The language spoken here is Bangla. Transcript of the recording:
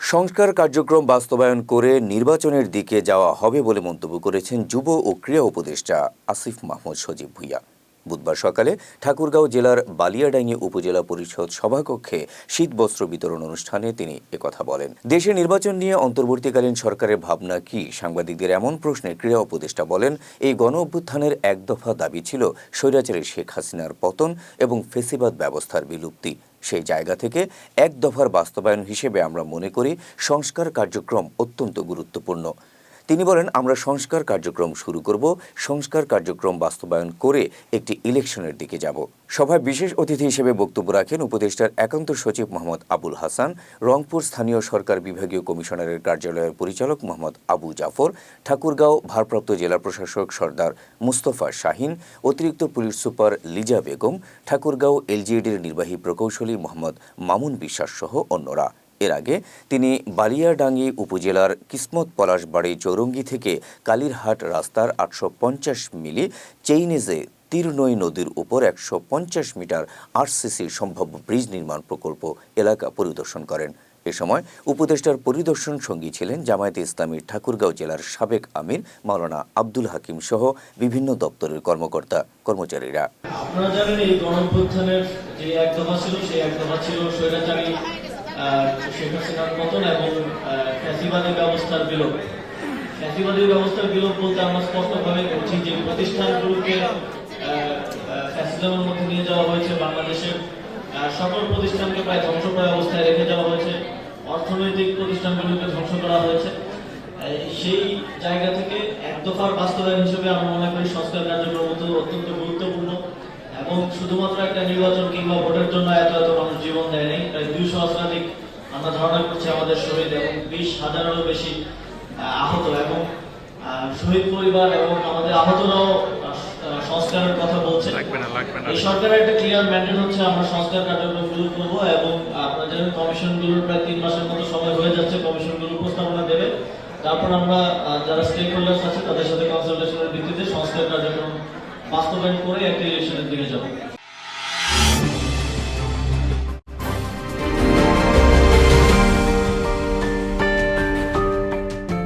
সংস্কার কার্যক্রম বাস্তবায়ন করে নির্বাচনের দিকে যাওয়া হবে বলে মন্তব্য করেছেন যুব ও ক্রীড়া উপদেষ্টা আসিফ মাহমুদ সজীব ভুইয়া। বুধবার সকালে ঠাকুরগাঁও জেলার বালিয়াডাঙ্গি উপজেলা পরিষদ সভাকক্ষে শীতবস্ত্র বিতরণ অনুষ্ঠানে তিনি একথা বলেন। দেশে নির্বাচন নিয়ে অন্তর্বর্তীকালীন সরকারের ভাবনা কি? সাংবাদিকদের এমন প্রশ্নে ক্রীড়া উপদেষ্টা বলেন, এই গণ অভ্যুত্থানের এক দফা দাবি ছিল স্বৈরাচারী শেখ হাসিনার পতন এবং ফেসিবাদ ব্যবস্থার বিলুপ্তি। সেই জায়গা থেকে এক দফার বাস্তবায়ন হিসেবে আমরা মনে করি সংস্কার কার্যক্রম অত্যন্ত গুরুত্বপূর্ণ। তিনি বলেন, আমরা সংস্কার কার্যক্রম শুরু করব। সংস্কার কার্যক্রম বাস্তবায়ন করে একটি ইলেকশনের দিকে যাব। সভায় বিশেষ অতিথি হিসেবে বক্তব্য রাখেন উপদেষ্টার একান্ত সচিব মোহাম্মদ আবুল হাসান, রংপুর স্থানীয় সরকার বিভাগীয় কমিশনারের কার্যালয়ের পরিচালক মোহাম্মদ আবু জাফর, ঠাকুরগাঁও ভারপ্রাপ্ত জেলা প্রশাসক সর্দার মুস্তফা শাহিন, অতিরিক্ত পুলিশ সুপার লিজা বেগম, ঠাকুরগাঁও এলজিইডির নির্বাহী প্রকৌশলী মোহাম্মদ মামুন বিশ্বাস সহ অন্যরা। এর আগে তিনি বালিয়াডাঙ্গি উপজেলার কিসমত পলাশবাড়ি চৌরঙ্গি থেকে কালীরহাট রাস্তার আটশো পঞ্চাশ মিলি চেইনেজে তীরনৈ নদীর উপর একশো পঞ্চাশ মিটার আরসিসির সম্ভাব্য ব্রিজ নির্মাণ প্রকল্প এলাকা পরিদর্শন করেন। এ সময় উপদেষ্টার পরিদর্শন সঙ্গী ছিলেন জামায়াতে ইসলামীর ঠাকুরগাঁও জেলার সাবেক আমির মাওলানা আব্দুল হাকিম সহ বিভিন্ন দপ্তরের কর্মকর্তা, কর্মচারীরা। আপনারা জানেন এই যে ছিল, সেই ছিল স্বৈরাচারী শেখ হাসিনার পতন এবং ফ্যাসিবাদী ব্যবস্থার বিলোপ। ফ্যাসিবাদী ব্যবস্থার বিলোপ বলতে আমরা স্পষ্টভাবে বলছি যে প্রতিষ্ঠানগুলোকে ফ্যাসিজমের মধ্যে নিয়ে যাওয়া হয়েছে বাংলাদেশের সকল প্রতিষ্ঠানকে প্রায় ধ্বংসপ্রায় অবস্থায় রেখে যাওয়া হয়েছে। অর্থনৈতিক প্রতিষ্ঠানগুলোকে ধ্বংস করা হয়েছে। সেই জায়গা থেকে এক দফার বাস্তবায়ন হিসেবে আমরা মনে করি সংস্কার কার্যক্রম অত্যন্ত গুরুত্বপূর্ণ। এবং শুধুমাত্র একটা নির্বাচন কিংবা ভোটের জন্য এত এত মানুষ জীবন দেয়নি প্রায় দুইশো শতাধিক আমরা ধারণা করছি আমাদের শহীদ এবং বিশ হাজারেরও বেশি আহত এবং শহীদ পরিবার এবং আমাদের আহতরাও সংস্কারের কথা বলছে এই সরকারের একটা ক্লিয়ার ম্যান্ডেট হচ্ছে আমরা সংস্কার কার্যক্রম শুরু করব এবং আপনারা জানেন কমিশনগুলোর প্রায় তিন মাসের মতো সময় হয়ে যাচ্ছে কমিশনগুলো উপস্থাপনা দেবে। তারপর আমরা যারা স্টেক হোল্ডার্স আছে তাদের সাথে কনসালটেশনের ভিত্তিতে সংস্কার কার্যক্রম বাস্তবায়ন করে একটা ইলেকশনের দিকে যাব।